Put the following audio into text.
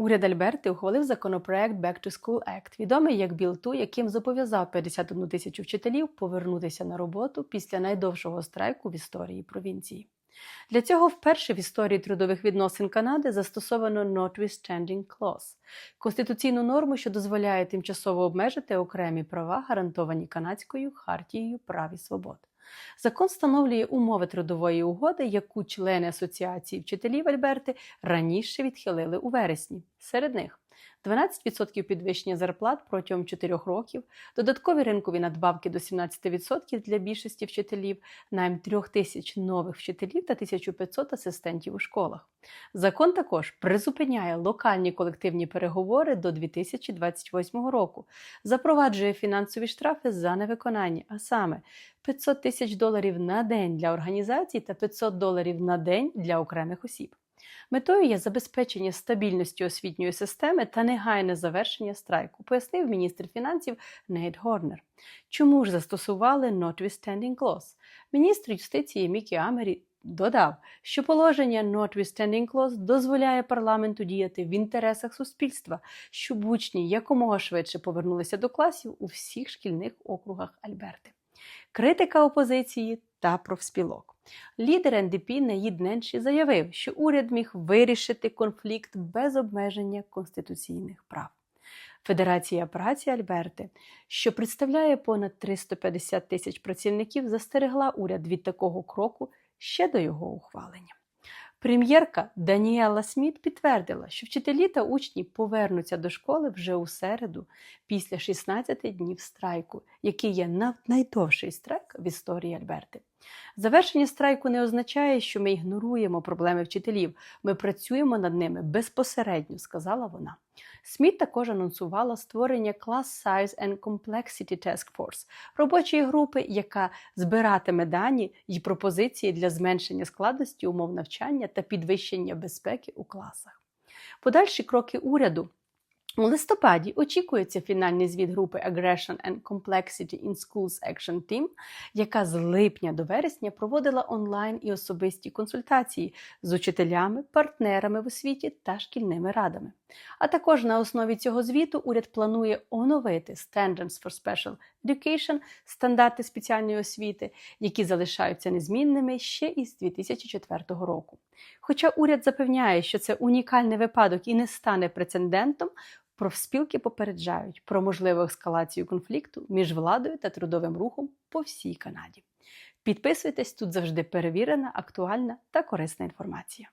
Уряд Альберти ухвалив законопроект Back to School Act, відомий як Біл 2, яким зобов'язав 51 тисячу вчителів повернутися на роботу після найдовшого страйку в історії провінції. Для цього вперше в історії трудових відносин Канади застосовано Notwithstanding Clause – конституційну норму, що дозволяє тимчасово обмежити окремі права, гарантовані канадською хартією прав і свобод. Закон встановлює умови трудової угоди, яку члени Асоціації вчителів Альберти раніше відхилили у вересні. Серед них 12% підвищення зарплат протягом 4 років, додаткові ринкові надбавки до 17% для більшості вчителів, найм 3 тисяч нових вчителів та 1500 асистентів у школах. Закон також призупиняє локальні колективні переговори до 2028 року, запроваджує фінансові штрафи за невиконання, а саме 500 тисяч доларів на день для організацій та 500 доларів на день для окремих осіб. Метою є забезпечення стабільності освітньої системи та негайне завершення страйку, пояснив міністр фінансів Нейт Горнер. Чому ж застосували Notwithstanding Clause? Міністр юстиції Мікі Амері додав, що положення Notwithstanding Clause дозволяє парламенту діяти в інтересах суспільства, щоб учні якомога швидше повернулися до класів у всіх шкільних округах Альберти. Критика опозиції та профспілок. Лідер НДП Наїд Ненші заявив, що уряд міг вирішити конфлікт без обмеження конституційних прав. Федерація праці Альберти, що представляє понад 350 тисяч працівників, застерегла уряд від такого кроку ще до його ухвалення. Прем'єрка Даніела Сміт підтвердила, що вчителі та учні повернуться до школи вже у середу, після 16 днів страйку, який є найдовший страйк в історії Альберти. Завершення страйку не означає, що ми ігноруємо проблеми вчителів. Ми працюємо над ними безпосередньо, сказала вона. Сміт також анонсувала створення Class Size and Complexity Task Force – робочої групи, яка збиратиме дані й пропозиції для зменшення складності умов навчання та підвищення безпеки у класах. Подальші кроки уряду. У листопаді очікується фінальний звіт групи Aggression and Complexity in Schools Action Team, яка з липня до вересня проводила онлайн і особисті консультації з учителями, партнерами в освіті та шкільними радами. А також на основі цього звіту уряд планує оновити Standards for Special Education – стандарти спеціальної освіти, які залишаються незмінними ще із 2004 року. Хоча уряд запевняє, що це унікальний випадок і не стане прецедентом, профспілки попереджають про можливу ескалацію конфлікту між владою та трудовим рухом по всій Канаді. Підписуйтесь тут завжди перевірена, актуальна та корисна інформація.